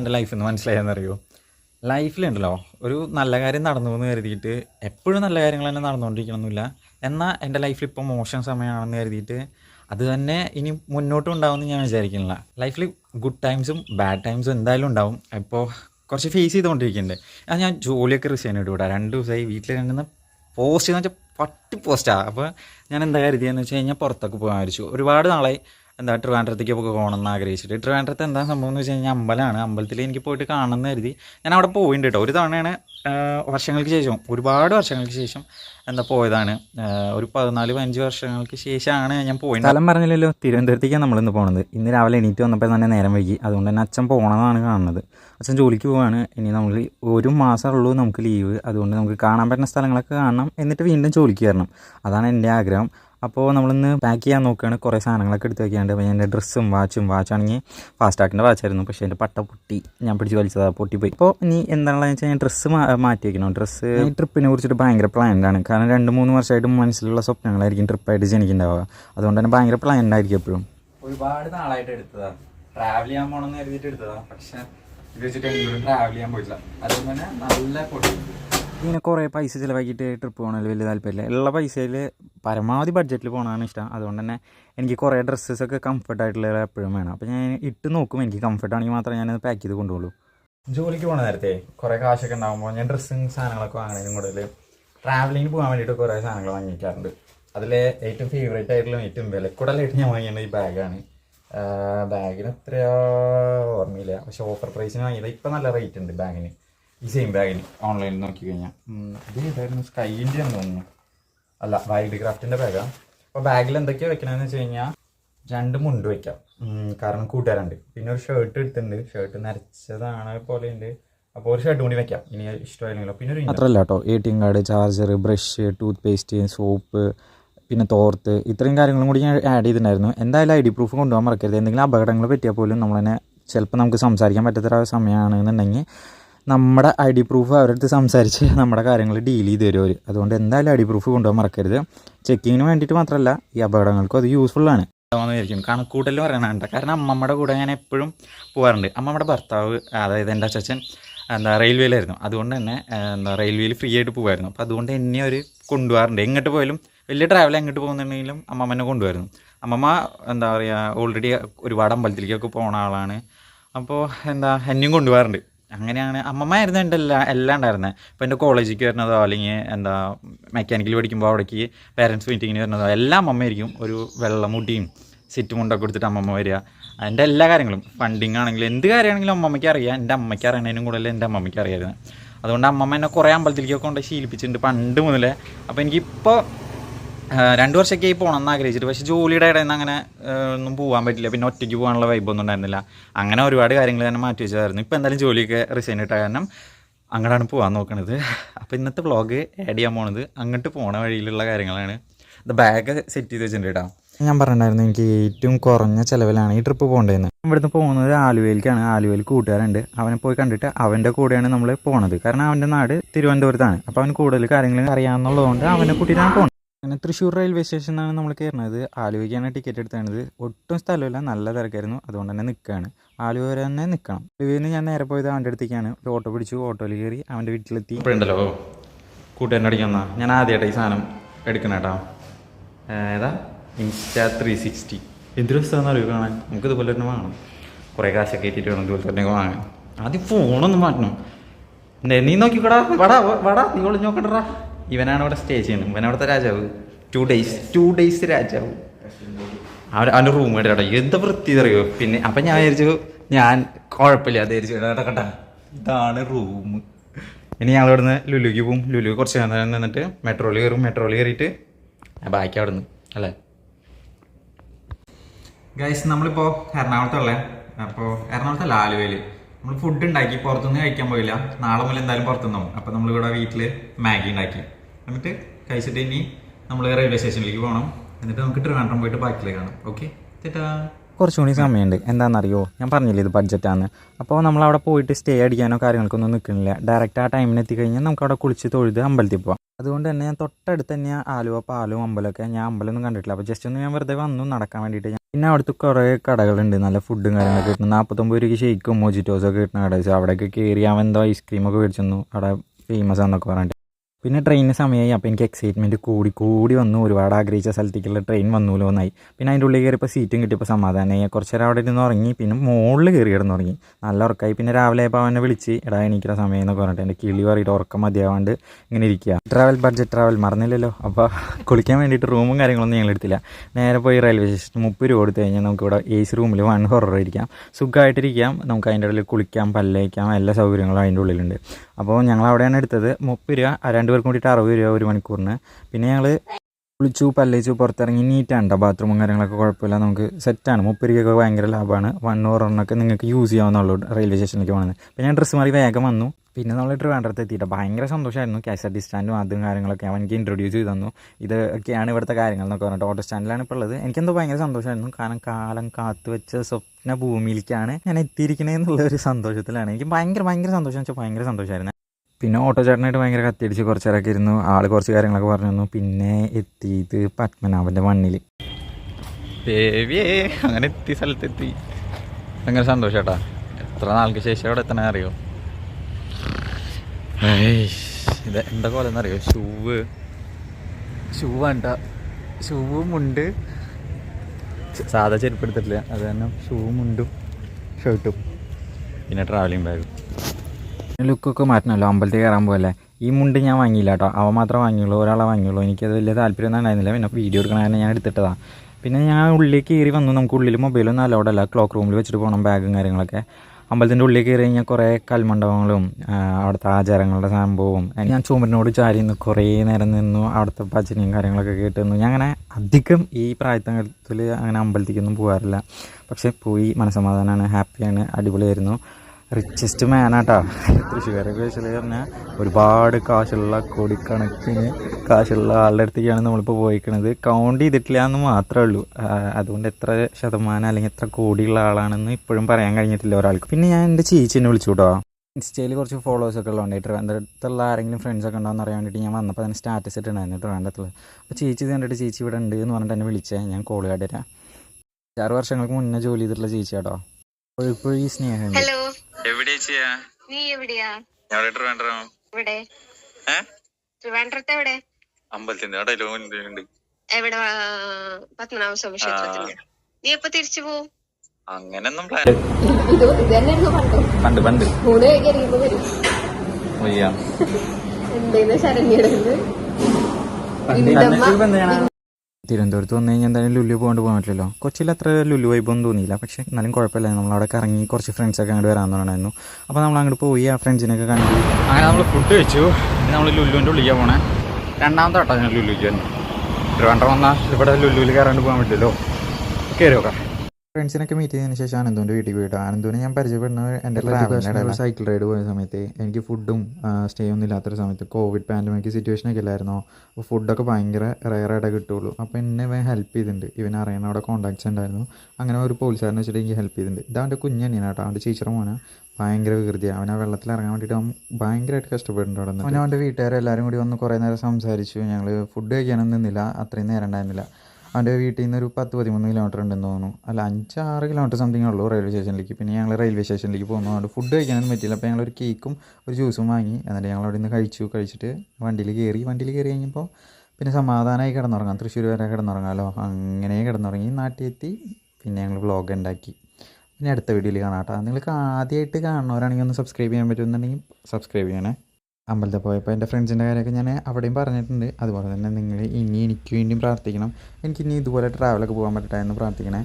എന്റെ ലൈഫിൽ നിന്ന് മനസ്സിലായെന്നറിയോ? ലൈഫിലുണ്ടല്ലോ ഒരു നല്ല കാര്യം നടന്നു എന്ന് കരുതിയിട്ട് എപ്പോഴും നല്ല കാര്യങ്ങൾ തന്നെ നടന്നുകൊണ്ടിരിക്കണമെന്നില്ല എന്നാൽ എന്റെ ലൈഫിൽ ഇപ്പോൾ മോശം സമയമാണെന്ന് കരുതിയിട്ട് അത് തന്നെ ഇനി മുന്നോട്ടും ഉണ്ടാവുമെന്ന് ഞാൻ വിചാരിക്കുന്നില്ല. ലൈഫിൽ ഗുഡ് ടൈംസും ബാഡ് ടൈംസും എന്തായാലും ഉണ്ടാവും. ഇപ്പോൾ കുറച്ച് ഫേസ് ചെയ്തുകൊണ്ടിരിക്കുന്നുണ്ട്. ഞാൻ ജോലിയൊക്കെ റിസൈൻ ഇട്ടു വിടാം. രണ്ട് ദിവസമായി വീട്ടിൽ രണ്ടുന്ന പോസ്റ്റ് എന്ന് വെച്ചാൽ പട്ടി പോസ്റ്റാണ് അപ്പോൾ ഞാൻ എന്താ കരുതിയെന്ന് വെച്ച് കഴിഞ്ഞാൽ പുറത്തൊക്കെ പോകാൻ വിചാരിച്ചു. ഒരുപാട് നാളായി എന്താ ട്രിവാൻഡ്രത്തേക്ക് ഒക്കെ പോകണം എന്ന് ആഗ്രഹിച്ചിട്ട്. ട്രിവാൻഡ്രത്ത് എന്താ സംഭവം എന്ന് വെച്ച് കഴിഞ്ഞാൽ അമ്പലമാണ്. അമ്പലത്തിൽ എനിക്ക് പോയിട്ട് കാണണം എന്ന് കരുതി ഞാൻ അവിടെ പോയിട്ടുണ്ട് കേട്ടോ ഒരു തവണയാണ് വർഷങ്ങൾക്ക് ശേഷം ഒരുപാട് വർഷങ്ങൾക്ക് ശേഷം എന്താ പോയതാണ്. ഒരു പതിനാല് പതിനഞ്ച് വർഷങ്ങൾക്ക് ശേഷമാണ് ഞാൻ പോയത് സ്ഥലം പറഞ്ഞില്ലല്ലോ തിരുവനന്തപുരത്തേക്കാണ് നമ്മളിന്ന് പോകുന്നത് ഇന്ന് രാവിലെ എണീറ്റ് വന്നപ്പോൾ തന്നെ നേരം വൈകി. അതുകൊണ്ട് തന്നെ അച്ഛൻ പോകണമെന്നാണ് കാണുന്നത്. അച്ഛൻ ജോലിക്ക് പോവാണ്. ഇനി നമ്മൾ ഒരു മാസമേ ഉള്ളൂ നമുക്ക് ലീവ്. അതുകൊണ്ട് നമുക്ക് കാണാൻ പറ്റുന്ന സ്ഥലങ്ങളൊക്കെ കാണണം. എന്നിട്ട് വീണ്ടും ജോലിക്ക് വരണം. അതാണ് എന്റെ ആഗ്രഹം. അപ്പോൾ നമ്മളിന്ന് പാക്ക് ചെയ്യാൻ നോക്കുകയാണ് കുറേ സാധനങ്ങളൊക്കെ എടുത്ത് വയ്ക്കാണ്ട് അപ്പോൾ എന്റെ ഡ്രസ്സും വാച്ചും വാച്ചാണെങ്കിൽ ഫാസ്റ്റാക്കിന്റെ വാച്ചായിരുന്നു പക്ഷേ എന്റെ പട്ട പൊട്ടി. ഞാൻ പിടിച്ച് വലിച്ചതാണ് പൊട്ടിപ്പോയി. അപ്പോൾ ഇനി എന്താണെന്ന് വെച്ചാൽ ഞാൻ ഡ്രസ്സ് മാറ്റി വയ്ക്കണം ഡ്രസ്സ് ഈ ട്രിപ്പിനെ കുറിച്ചിട്ട് ഭയങ്കര പ്ലാൻഡാണ് കാരണം രണ്ട് മൂന്ന് വർഷമായിട്ട് മനസ്സിലുള്ള സ്വപ്നങ്ങളായിരിക്കും ട്രിപ്പായിട്ട് ജനിക്കുന്നുണ്ടാവുക. അതുകൊണ്ട് തന്നെ ഭയങ്കര പ്ലാൻഡായിരിക്കും എപ്പോഴും. ഒരുപാട് നാളായിട്ട് എടുത്തതാണ് ട്രാവൽ ചെയ്യാൻ പോകണമെന്ന് കരുതിയിട്ട് എടുത്തതാണ് പക്ഷേ ഇത് വെച്ചിട്ട് ട്രാവൽ ചെയ്യാൻ പോയിട്ടില്ല. അതുകൊണ്ട് തന്നെ നല്ല പൊട്ടി. ഇങ്ങനെ കുറേ പൈസ ചിലവാക്കിയിട്ട് ട്രിപ്പ് പോകണതിൽ വലിയ താല്പര്യമില്ല. ഉള്ള പൈസയിൽ പരമാവധി ബഡ്ജറ്റിൽ പോകണതാണ് ഇഷ്ടം. അതുകൊണ്ട് തന്നെ എനിക്ക് കുറേ ഡ്രസ്സസൊക്കെ കംഫർട്ട് ആയിട്ടുള്ള എപ്പോഴും വേണം. അപ്പോൾ ഞാൻ ഇട്ട് നോക്കും എനിക്ക് കംഫർട്ട് ആണെങ്കിൽ മാത്രമേ ഞാനത് പാക്ക് ചെയ്ത് കൊണ്ടുപോകുള്ളൂ. ജോലിക്ക് പോകണ നേരത്തെ കുറേ കാശൊക്കെ ഉണ്ടാകുമ്പോൾ ഞാൻ ഡ്രസ്സും സാധനങ്ങളൊക്കെ വാങ്ങണതിനും കൂടുതൽ ട്രാവലിങ്ങിന് പോകാൻ വേണ്ടിയിട്ട് കുറേ സാധനങ്ങൾ വാങ്ങിക്കാറുണ്ട്. അതിൽ ഏറ്റവും ഫേവറേറ്റ് ആയിട്ടുള്ള ഏറ്റവും വിലക്കൂടലായിട്ട് ഞാൻ വാങ്ങിയത് ഈ ബാഗാണ് ബാഗിന് എത്രയോ ഓർമ്മയില്ല. പക്ഷേ ഓഫർ പ്രൈസിന് വാങ്ങിയത്. ഇപ്പം നല്ല റേറ്റ് ഉണ്ട് ബാഗിന് ഈ ബാഗിന് ഓൺലൈനിൽ നോക്കി കഴിഞ്ഞാൽ ഇത് ഏതായിരുന്നു? സ്കൈന്റെ എന്ന് തോന്നുന്നു. അല്ല വൈൽഡ് ക്രാഫ്റ്റിന്റെ ബാഗാണ് അപ്പോൾ ബാഗിൽ എന്തൊക്കെയാണ് വെക്കണമെന്ന് വെച്ച് കഴിഞ്ഞാൽ രണ്ട് മുണ്ട് വെക്കാം. കാരണം കൂട്ടുകാരുണ്ട്. പിന്നെ ഒരു ഷർട്ട് എടുത്തിട്ടുണ്ട്. ഷർട്ട് നരച്ചതാണ് പോലെ ഉണ്ട് അപ്പോൾ ഒരു ഷർട്ട് കൂടി വെക്കാം. ഇനി ഇഷ്ടമായില്ലെങ്കിലോ. പിന്നെ ഒരു മാത്രമല്ല കേട്ടോ. A T M card charger brush toothpaste soap പിന്നെ തോർത്ത് ഇത്രയും കാര്യങ്ങളും കൂടി ഞാൻ ആഡ് ചെയ്തിട്ടുണ്ടായിരുന്നു. എന്തായാലും ഐ ഡി പ്രൂഫ് കൊണ്ടുപോകാൻ മറക്കരുത്. എന്തെങ്കിലും അപകടങ്ങൾ പറ്റിയാൽ പോലും നമ്മളതിനെ ചിലപ്പോൾ നമുക്ക് സംസാരിക്കാൻ പറ്റാത്തൊരു സമയമാണെന്നുണ്ടെങ്കിൽ നമ്മുടെ ഐ ഡി പ്രൂഫ് അവരുടെ സംസാരിച്ച് നമ്മുടെ കാര്യങ്ങൾ ഡീൽ ചെയ്ത് തരും അവർ അതുകൊണ്ട് എന്തായാലും ഐ ഡി പ്രൂഫ് കൊണ്ടുപോകാൻ മറക്കരുത്. ചെക്കിങ്ങിന് വേണ്ടിയിട്ട് മാത്രമല്ല ഈ അപകടങ്ങൾക്കും അത് യൂസ്ഫുള്ളാണ് വിചാരിക്കും കണക്കൂട്ടൽ പറയണുണ്ട് കാരണം അമ്മമ്മയുടെ കൂടെ ഞാൻ എപ്പോഴും പോകാറുണ്ട് അമ്മമ്മയുടെ ഭർത്താവ് അതായത് എന്റെ അച്ഛൻ എന്താ റെയിൽവേയിലായിരുന്നു. അതുകൊണ്ട് തന്നെ എന്താ റെയിൽവേയിൽ ഫ്രീ ആയിട്ട് പോകുമായിരുന്നു അപ്പോൾ അതുകൊണ്ട് എന്നെ അവർ കൊണ്ടുപോകാറുണ്ട് എങ്ങോട്ട് പോയാലും വലിയ ട്രാവൽ എങ്ങോട്ട് പോകുന്നുണ്ടെങ്കിലും അമ്മമ്മനെ കൊണ്ടുപോയിരുന്നു അമ്മമ്മ എന്താ പറയുക ഓൾറെഡി ഒരുപാട് അമ്പലത്തിലേക്കൊക്കെ പോണ ആളാണ്. അപ്പോൾ എന്താ എന്നെയും കൊണ്ടുപോകാറുണ്ട് അങ്ങനെയാണ്. അമ്മമ്മയായിരുന്നു എന്റെ എല്ലാം എല്ലാം ഉണ്ടായിരുന്നത് ഇപ്പോൾ എന്റെ കോളേജിലേക്ക് വരുന്നതോ അല്ലെങ്കിൽ എന്താ മെക്കാനിക്കൽ പഠിക്കുമ്പോൾ അവിടേക്ക് പേരൻസ് മീറ്റിങ്ങിന് വരുന്നതോ എല്ലാം അമ്മയായിരിക്കും ഒരു വെള്ളമുടിയും സിറ്റ് മുണ്ടൊക്കെ കൊടുത്തിട്ട് അമ്മമ്മ വരിക. എന്റെ എല്ലാ കാര്യങ്ങളും. ഫണ്ടിങ് ആണെങ്കിലും എന്ത് കാര്യമാണെങ്കിലും അമ്മമ്മയ്ക്ക് അറിയാം. എന്റെ അമ്മയ്ക്ക് അറിയണതിനും കൂടുതൽ എന്റെ അമ്മമ്മയ്ക്ക് അറിയായിരുന്നു അതുകൊണ്ട് അമ്മമ്മ എന്നെ കുറേ അമ്പലത്തിലേക്കൊക്കെ കൊണ്ട് ശീലിപ്പിച്ചിട്ടുണ്ട് പണ്ട് മുതലേ. അപ്പോൾ എനിക്കിപ്പോൾ രണ്ട് വർഷമൊക്കെ ആയി പോകണം എന്ന് ആഗ്രഹിച്ചിട്ട്. പക്ഷേ ജോലിയുടെ ഇടയിൽ നിന്ന് അങ്ങനെ ഒന്നും പോകാൻ പറ്റില്ല. പിന്നെ ഒറ്റയ്ക്ക് പോകാനുള്ള വൈബൊന്നും ഉണ്ടായിരുന്നില്ല. അങ്ങനെ ഒരുപാട് കാര്യങ്ങൾ തന്നെ മാറ്റി വെച്ചതായിരുന്നു. ഇപ്പോൾ എന്തായാലും ജോലിയൊക്കെ റിസൈൻ ഇട്ട കാരണം അങ്ങോട്ടാണ് പോകാൻ നോക്കണത്. അപ്പോൾ ഇന്നത്തെ വ്ളോഗ് ആഡ് ചെയ്യാൻ പോണത് അങ്ങോട്ട് പോണ വഴിയിലുള്ള കാര്യങ്ങളാണ്. ഇത് ബാഗ് സെറ്റ് ചെയ്ത് വെച്ചിട്ടുണ്ട് കേട്ടോ. ഞാൻ പറഞ്ഞിട്ടുണ്ടായിരുന്നു എനിക്ക് ഏറ്റവും കുറഞ്ഞ ചിലവിലാണ് ഈ ട്രിപ്പ് പോകേണ്ടതെന്ന്. ഇവിടുന്ന് പോകുന്നത് ആലുവയിലേക്കാണ്. ആലുവയിൽ കൂട്ടുകാരുണ്ട്. അവനെ പോയി കണ്ടിട്ട് അവന്റെ കൂടെയാണ് നമ്മൾ പോണത്. കാരണം അവന്റെ നാട് തിരുവനന്തപുരത്താണ്. അപ്പോൾ അവന് കൂടുതൽ കാര്യങ്ങൾ അറിയാമെന്നുള്ളതുകൊണ്ട് അവനെ കൂട്ടിയിട്ടാണ് പോകുന്നത് അങ്ങനെ തൃശ്ശൂർ റെയിൽവേ സ്റ്റേഷനിലാണ് നമ്മൾ കയറുന്നത് ആലുവയ്ക്കാണ് ടിക്കറ്റ് എടുത്തത്. ഒട്ടും സ്ഥലമില്ല. നല്ല തിരക്കായിരുന്നു. അതുകൊണ്ട് തന്നെ നിൽക്കുകയാണ് ആലുവ വരെ തന്നെ നിൽക്കണം ആലുവയിൽ ഞാൻ നേരെ പോയത് അവന്റെ അടുത്തേക്കാണ്. ഒരു ഓട്ടോ പിടിച്ചു. ഓട്ടോയിൽ കയറി അവന്റെ വീട്ടിലെത്തി. ഇപ്പോഴുണ്ടല്ലോ കൂട്ടുകാരൻ അടിക്കുന്ന ഞാൻ ആദ്യമായിട്ട് ഈ സാധനം എടുക്കണം കേട്ടോ. ഏതാ? ഇൻസ്റ്റാ ത്രീ സിക്സ്റ്റി എന്തൊരു രസമാണെന്ന് അറിയോ കാണാൻ? നമുക്ക് ഇതുപോലെ തന്നെ വാങ്ങണം. കുറേ കാശൊക്കെ കയറ്റിയിട്ട് വേണം ഇതുപോലെ തന്നെ വാങ്ങാൻ. ആദ്യം ഫോണൊന്നും മാറ്റണം. നീ നോക്കിക്കടാ. വടാ വടാ. നീ ഒളിഞ്ഞ് നോക്കണ്ടടാ. ഇവനാണ് അവിടെ സ്റ്റേ ചെയ്യുന്നത്. ഇവൻ അവിടുത്തെ രാജാവ്. ടു ഡേയ്സ് ടു ഡേയ്സ് രാജാവ്. അവൻ അവന്റെ റൂം എടുക്കട്ടെ എന്താ വൃത്തി അറിയോ? പിന്നെ അപ്പം ഞാൻ വിചാരിച്ചു ഞാൻ കുഴപ്പമില്ല അത് വിചാരിച്ചു. കേട്ടോ കേട്ടോ ഇതാണ് റൂം ഇനി ഞങ്ങൾ ഇവിടുന്ന് ലുലുക്ക് പോവും. ലുലു കുറച്ച് നേരം നിന്നിട്ട് മെട്രോയിൽ കയറും. മെട്രോയിൽ കയറിയിട്ട് ബാക്കി അവിടെ നിന്ന് അല്ലേ? ഗൈസ് നമ്മളിപ്പോൾ എറണാകുളത്തുള്ള. അപ്പോൾ എറണാകുളത്തല്ല ആലുവയിൽ നമ്മൾ ഫുഡ് ഉണ്ടാക്കി പുറത്തുനിന്ന് കഴിക്കാൻ പോയില്ല. നാളെ മുതൽ എന്തായാലും പുറത്തുനിന്ന് പോകും അപ്പോൾ നമ്മളിവിടെ വീട്ടിൽ മാഗി ഉണ്ടാക്കി. എന്നിട്ട് കഴിച്ചിട്ട് ഇനി നമ്മൾ റെയിൽവേ സ്റ്റേഷനിലേക്ക് പോകണം എന്നിട്ട് നമുക്ക് ട്രിവാൻഡ്രം പോയിട്ട് ബാക്കിലേക്ക് കാണാം. ഓക്കെ ചേട്ടാ. കുറച്ചുകൂടി സമയമുണ്ട്. എന്താണെന്നറിയോ? ഞാൻ പറഞ്ഞില്ലേ ഇത് ബഡ്ജറ്റാണ് അപ്പോൾ നമ്മൾ അവിടെ പോയിട്ട് സ്റ്റേ അടിക്കാനോ കാര്യങ്ങൾക്കൊന്നും നിൽക്കുന്നില്ല. ഡയറക്റ്റ് ആ ടൈമിന് എത്തിക്കഴിഞ്ഞാൽ നമുക്ക് അവിടെ കുളിച്ച് തൊഴുത് അമ്പലത്തിൽ പോവാം. അതുകൊണ്ട് തന്നെ ഞാൻ തൊട്ടടുത്ത് തന്നെ ആലുവ പാലും അമ്പലമൊക്കെ ഞാൻ അമ്പലമൊന്നും കണ്ടിട്ടില്ല. അപ്പോൾ ജസ്റ്റ് ഒന്ന് ഞാൻ വെറുതെ വന്നു നടക്കാൻ വേണ്ടിയിട്ട് ഞാൻ പിന്നെ അവിടുത്തെ കുറേ കടകളുണ്ട്. നല്ല ഫുഡും കാര്യങ്ങളൊക്കെ കിട്ടുന്നു. നാൽപ്പത്തൊമ്പത് രൂപയ്ക്ക് ഷെയ്ക്കും മോജിറ്റോസൊക്കെ കിട്ടുന്ന കട അവിടെയൊക്കെ കയറി അവൻ എന്തോ ഐസ്ക്രീമൊക്കെ മേടിച്ചു അവിടെ ഫേമസ് ആണെന്നൊക്കെ പറഞ്ഞിട്ട്. പിന്നെ ട്രെയിനിന് സമയമായി അപ്പോൾ എനിക്ക് എക്സൈറ്റ്മെന്റ് കൂടി കൂടി വന്നു. ഒരുപാട് ആഗ്രഹിച്ച സ്ഥലത്തേക്കുള്ള ട്രെയിൻ വന്നൂലോ എന്നായി. പിന്നെ അതിന്റെ ഉള്ളിൽ കയറിയപ്പോൾ സീറ്റും കിട്ടിയപ്പോൾ സമാധാനമായി കുറച്ച് നേരം അവിടെ ഇരുന്ന് ഉറങ്ങി. പിന്നെ മുകളിൽ കയറി കിടന്ന് ഉറങ്ങി നല്ല ഉറക്കമായി പിന്നെ രാവിലെ ആയപ്പോൾ അവനെ വിളിച്ച് എടാ എനിക്കുന്ന സമയം എന്നൊക്കെ പറഞ്ഞിട്ട് എന്റെ കിളി പറയിട്ട് ഉറക്കം മതിയാവാണ്ട് ഇങ്ങനെ ഇരിക്കുക ട്രാവൽ ബഡ്ജറ്റ് ട്രാവൽ മറന്നില്ലല്ലോ. അപ്പോൾ കുളിക്കാൻ വേണ്ടിയിട്ട് റൂമും കാര്യങ്ങളൊന്നും ഞങ്ങൾ എടുത്തില്ല. നേരെ പോയി റെയിൽവേ സ്റ്റേഷൻ മുപ്പത് രൂപ കൊടുത്തു കഴിഞ്ഞാൽ നമുക്കിവിടെ എ സി റൂമിൽ വൺ ഹൊറർ ഇരിക്കാം സുഖമായിട്ടിരിക്കാം. നമുക്ക് അതിന്റെ ഉള്ളിൽ കുളിക്കാം പല്ലയ്ക്കാം എല്ലാ സൗകര്യങ്ങളും അതിന്റെ ഉള്ളിലുണ്ട്. അപ്പോൾ ഞങ്ങൾ അവിടെയാണ് എടുത്തത്. മുപ്പത് രൂപ രണ്ട് പേർക്കും കൂടിയിട്ട് അറുപത് രൂപ ഒരു മണിക്കൂറിന്. പിന്നെ ഞങ്ങൾ കുളിച്ചു പല്ലയിച്ചു പുറത്തിറങ്ങി നീറ്റാണ് ബാത്റൂമും കാര്യങ്ങളൊക്കെ കുഴപ്പമില്ല. നമുക്ക് സെറ്റാണ്. മുപ്പത് രൂപയൊക്കെ ഭയങ്കര ലാഭമാണ്. വൺ ഓർ ഓവറിനൊക്കെ നിങ്ങൾക്ക് യൂസ് ചെയ്യാവുന്നുള്ളൂ റെയിൽവേ സ്റ്റേഷനിലേക്ക് പോകുന്നത് പിന്നെ ഞാൻ ഡ്രസ്സ് മാറി വേഗം വന്നു. പിന്നെ നമ്മൾ ട്രിവാൻഡ്രത്ത് എത്തിയിട്ട്. ഭയങ്കര സന്തോഷമായിരുന്നു കെ എസ് ആർ ടി സ്റ്റാൻഡും അതും കാര്യങ്ങളൊക്കെ അവൻ എനിക്ക് ഇൻട്രൊഡ്യൂസ് ചെയ്ത് തന്നു. ഇതൊക്കെയാണ് ഇവിടുത്തെ കാര്യങ്ങൾ എന്നൊക്കെ പറഞ്ഞിട്ട് ഓട്ടോ സ്റ്റാൻഡിലാണ് ഇപ്പോൾ ഉള്ളത്. എനിക്കെന്തോ ഭയങ്കര സന്തോഷമായിരുന്നു കാരണം കാലം കാത്തു വെച്ച സ്വപ്ന ഭൂമിയിലേക്കാണ് ഞാൻ എത്തിയിരിക്കണേ എന്നുള്ള ഒരു സന്തോഷത്തിലാണ്. എനിക്ക് ഭയങ്കര ഭയങ്കര സന്തോഷം വെച്ചാൽ ഭയങ്കര സന്തോഷമായിരുന്നു പിന്നെ ഓട്ടോ ചേട്ടനായിട്ട് ഭയങ്കര കത്തിയടിച്ച് കുറച്ച് നേരമൊക്കെ ഇരുന്നു. ആൾ കുറച്ച് കാര്യങ്ങളൊക്കെ പറഞ്ഞു തന്നു. പിന്നെ എത്തിയത് പത്മനാഭന്റെ മണ്ണിൽ അങ്ങനെ എത്തി സ്ഥലത്തെത്തി. ഭയങ്കര സന്തോഷം ചേട്ടാ എത്ര നാൾക്ക് ശേഷം അവിടെ എത്തണേ അറിയോ? ഇത് എന്താ പോലെ എന്നറിയോ? ഷൂവ്. ഷൂ വേണ്ട ഷൂവും ഉണ്ട് സാധാ ചെരുപ്പ് എടുത്തിട്ടില്ല അത് തന്നെ ഷൂവും മുണ്ടും ഷർട്ടും. പിന്നെ ട്രാവലിംഗ് ബാഗും ലുക്കൊക്കെ മാറ്റണമല്ലോ. അമ്പലത്തിൽ കയറാൻ പോലെ ഈ മുണ്ട് ഞാൻ വാങ്ങിയില്ല കേട്ടോ അവ മാത്രം വാങ്ങിയുള്ളൂ. ഒരാളെ വാങ്ങിയുള്ളൂ. എനിക്കത് വലിയ താല്പര്യമൊന്നും ഉണ്ടായിരുന്നില്ല. പിന്നെ വീഡിയോ എടുക്കണ കാരണം ഞാൻ എടുത്തിട്ടതാണ് പിന്നെ ഞാൻ ഉള്ളിൽ കയറി വന്നു. നമുക്ക് ഉള്ളിൽ മൊബൈലൊന്നും അലൗഡല്ല ക്ലോക്ക് റൂമിൽ വെച്ചിട്ട് പോകണം ബാഗും കാര്യങ്ങളൊക്കെ. അമ്പലത്തിന്റെ ഉള്ളിൽ കയറി കഴിഞ്ഞാൽ കുറേ കൽമണ്ഡപങ്ങളും അവിടുത്തെ ആചാരങ്ങളുടെ സംഭവവും. ഞാൻ ചുമരിനോട് ചാരി നിന്ന് കുറേ നേരം നിന്നു അവിടുത്തെ ഭജനയും കാര്യങ്ങളൊക്കെ കേട്ട് നിന്നു. ഞാൻ അങ്ങനെ അധികം ഈ പ്രായത്തിൽ അങ്ങനെ അമ്പലത്തിലേക്കൊന്നും പോകാറില്ല. പക്ഷേ പോയി മനസ്സമാധാനമാണ് ഹാപ്പിയാണ് അടിപൊളിയായിരുന്നു. റിച്ചസ്റ്റ് മാനാട്ടാ തൃശ്ശൂരൊക്കെ വെച്ചാൽ പറഞ്ഞാൽ ഒരുപാട് കാശുള്ള കോടിക്കണക്കിന് കാശുള്ള ആളുടെ അടുത്തേക്കാണ് നമ്മളിപ്പോൾ പോയിക്കണത്. കൗണ്ട് ചെയ്തിട്ടില്ല എന്ന് മാത്രമേ ഉള്ളൂ അതുകൊണ്ട് എത്ര ശതമാനം അല്ലെങ്കിൽ എത്ര കോടിയുള്ള ആളാണെന്ന് ഇപ്പോഴും പറയാൻ കഴിഞ്ഞിട്ടില്ല ഒരാൾക്ക്. പിന്നെ ഞാൻ എന്റെ ചേച്ചീനെ വിളിച്ചു കേട്ടോ ഇൻസ്റ്റയിൽ കുറച്ച് ഫോളോവേഴ്സ് ഒക്കെ ഉള്ളതുകൊണ്ട് ട്രിവാൻഡ്രത്തുള്ള ആരെങ്കിലും ഫ്രണ്ട്സ് ഒക്കെ ഉണ്ടോ എന്ന് അറിയാൻ വേണ്ടിയിട്ട് ഞാൻ വന്നപ്പോൾ അതിന് സ്റ്റാറ്റസ് ഇട്ടുണ്ടായിരുന്നു ട്രിവാൻഡ്രത്തുള്ള അപ്പോൾ ചേച്ചി കണ്ടിട്ട് ചേച്ചി ഇവിടെ ഉണ്ട് എന്ന് പറഞ്ഞിട്ട് എന്നെ വിളിച്ചേ. ഞാൻ കോൾ കാട്ടിട്ടാ ആറ് വർഷങ്ങൾക്ക് മുന്നേ ജോലി ചെയ്തിട്ടുള്ള ചേച്ചി കേട്ടോ ഇപ്പോഴും ഈ സ്നേഹം എവിടെ ചെയ്യാ? നീ എവിടെയാ? എവിടെ ട്രിവാൻഡ്രം ഇവിടെ ഏ? ട്രിവാൻഡ്രത്ത് എവിടെ? അമ്പലത്തിന്റെ അവിടെ ഉണ്ട്. എവിടെ പത്മനാഭ സ്വാമി ക്ഷേത്രത്തിന്റെ നീ എപ്പോ തിരിച്ചു പോവും? അങ്ങനൊന്നും പ്ലാൻ പണ്ടോ. പണ്ട് വയ്യ. തിരുവനന്തപുരത്ത് വന്നു കഴിഞ്ഞാൽ എന്തായാലും ലുലു പോകാണ്ട് പോകാൻ പറ്റില്ലല്ലോ. കൊച്ചിയിൽ അത്ര ലുലു വൈബൊന്നും തോന്നിയില്ല. പക്ഷേ എന്നാലും കുഴപ്പമില്ല നമ്മളവിടെ കറങ്ങി കുറച്ച് ഫ്രണ്ട്സൊക്കെ അങ്ങോട്ട് വരാൻ തുടങ്ങായിരുന്നു അപ്പോൾ നമ്മൾ അങ്ങോട്ട് പോയി ആ ഫ്രണ്ട്സിനൊക്കെ കണ്ടു അങ്ങനെ നമ്മൾ ഫുഡ് കഴിച്ചു. നമ്മൾ ലുലുവിന്റെ ഉള്ളിയാ പോണേ. രണ്ടാമത്തെ വട്ടം ഞാൻ ലുലുക്ക് തന്നെ തിരുവനന്തപുരം വന്നാൽ ഇവിടെ ലുലുവിൽ കയറാണ്ട് പോകാൻ പറ്റില്ലല്ലോ. കയറി നോക്കാം. ഫ്രണ്ട്സിനൊക്കെ മീറ്റ് ചെയ്തതിന് ശേഷം ആനന്ദൂന്റെ വീട്ടിൽ പോയിട്ട് ആനന്ദൂനെ ഞാൻ പരിചയപ്പെടുന്നത് എന്റെ ട്രാവലിനിടെ സൈക്കിൾ റൈഡ് പോയ സമയത്ത് എനിക്ക് ഫുഡും സ്റ്റേ ഒന്നും ഇല്ലാത്തൊരു സമയത്ത് കോവിഡ് പാൻഡമിക് സിറ്റുവേഷൻ ഒക്കെ ഇല്ലായിരുന്നു? അപ്പോൾ ഫുഡൊക്കെ ഭയങ്കര റയറായിട്ടേ കിട്ടുള്ളൂ. അപ്പോൾ എന്നെ ഇവൻ ഹെൽപ്പ് ചെയ്തിട്ടുണ്ട്. ഇവൻ അറിയണ അവിടെ കോൺടാക്ട്സ് ഉണ്ടായിരുന്നു. അങ്ങനെ ഒരു പോലീസുകാരനെ വെച്ചിട്ട് എനിക്ക് ഹെൽപ്പ് ചെയ്തിട്ടുണ്ട്. ഇതാ അവന്റെ കുഞ്ഞനിയാണ് കേട്ടോ. അവന്റെ ടീച്ചർ മോനെ. ഭയങ്കര വികൃതിയാണ് അവൻ ആ വെള്ളത്തിൽ ഇറങ്ങാൻ വേണ്ടിയിട്ട് അവൻ ഭയങ്കരമായിട്ട് കഷ്ടപ്പെട്ടിട്ടുണ്ട് അവിടെ നിന്ന് അവൻ അവന്റെ വീട്ടുകാരെല്ലാവരും കൂടി വന്ന് കുറേ നേരം സംസാരിച്ചു. ഞങ്ങൾ ഫുഡ് കഴിക്കാനൊന്നും നിന്നില്ല. അത്രയും നേരം ഉണ്ടായിരുന്നില്ല. അവന്റെ വീട്ടിൽ നിന്ന് ഒരു പത്ത് പതിമൂന്ന് കിലോമീറ്റർ ഉണ്ടെന്ന് തോന്നുന്നു. അല്ല അഞ്ച് ആറ് കിലോമീറ്റർ സംതിങ് ഉള്ളൂ റെയിൽവേ സ്റ്റേഷനിലേക്ക് പിന്നെ ഞങ്ങൾ റെയിൽവേ സ്റ്റേഷനിലേക്ക് പോകുന്നതുകൊണ്ട് ഫുഡ് കഴിക്കാനൊന്നും പറ്റില്ല അപ്പോൾ ഞങ്ങളൊരു കേക്കും ഒരു ജ്യൂസും വാങ്ങി. എന്നിട്ട് ഞങ്ങൾ അവിടെ നിന്ന് കഴിച്ചു. കഴിച്ചിട്ട് വണ്ടിയിൽ കയറി വണ്ടിയിൽ കയറി കഴിഞ്ഞപ്പോൾ പിന്നെ സമാധാനമായി കിടന്നുറങ്ങാം. തൃശ്ശൂർ വരെ കിടന്നുറങ്ങാമല്ലോ അങ്ങനെ കിടന്നുറങ്ങി. നാട്ടിൽ എത്തി പിന്നെ ഞങ്ങൾ വ്ളോഗ് ഉണ്ടാക്കി. പിന്നെ അടുത്ത വീഡിയോയിൽ കാണാം കേട്ടോ. നിങ്ങൾക്ക് ആദ്യമായിട്ട് കാണുന്നവരാണെങ്കിൽ ഒന്ന് സബ്സ്ക്രൈബ് ചെയ്യാൻ പറ്റുമെന്നുണ്ടെങ്കിൽ സബ്സ്ക്രൈബ് ചെയ്യണേ. അമ്പലത്തിൽ പോയപ്പോൾ എന്റെ ഫ്രണ്ട്സിന്റെ കാര്യമൊക്കെ ഞാൻ അവിടെയും പറഞ്ഞിട്ടുണ്ട്. അതുപോലെ തന്നെ നിങ്ങൾ ഇനി എനിക്ക് വേണ്ടിയും പ്രാർത്ഥിക്കണം. എനിക്ക് ഇനി ഇതുപോലെ ട്രാവലൊക്കെ പോകാൻ പറ്റട്ടെ എന്ന് പ്രാർത്ഥിക്കണേ.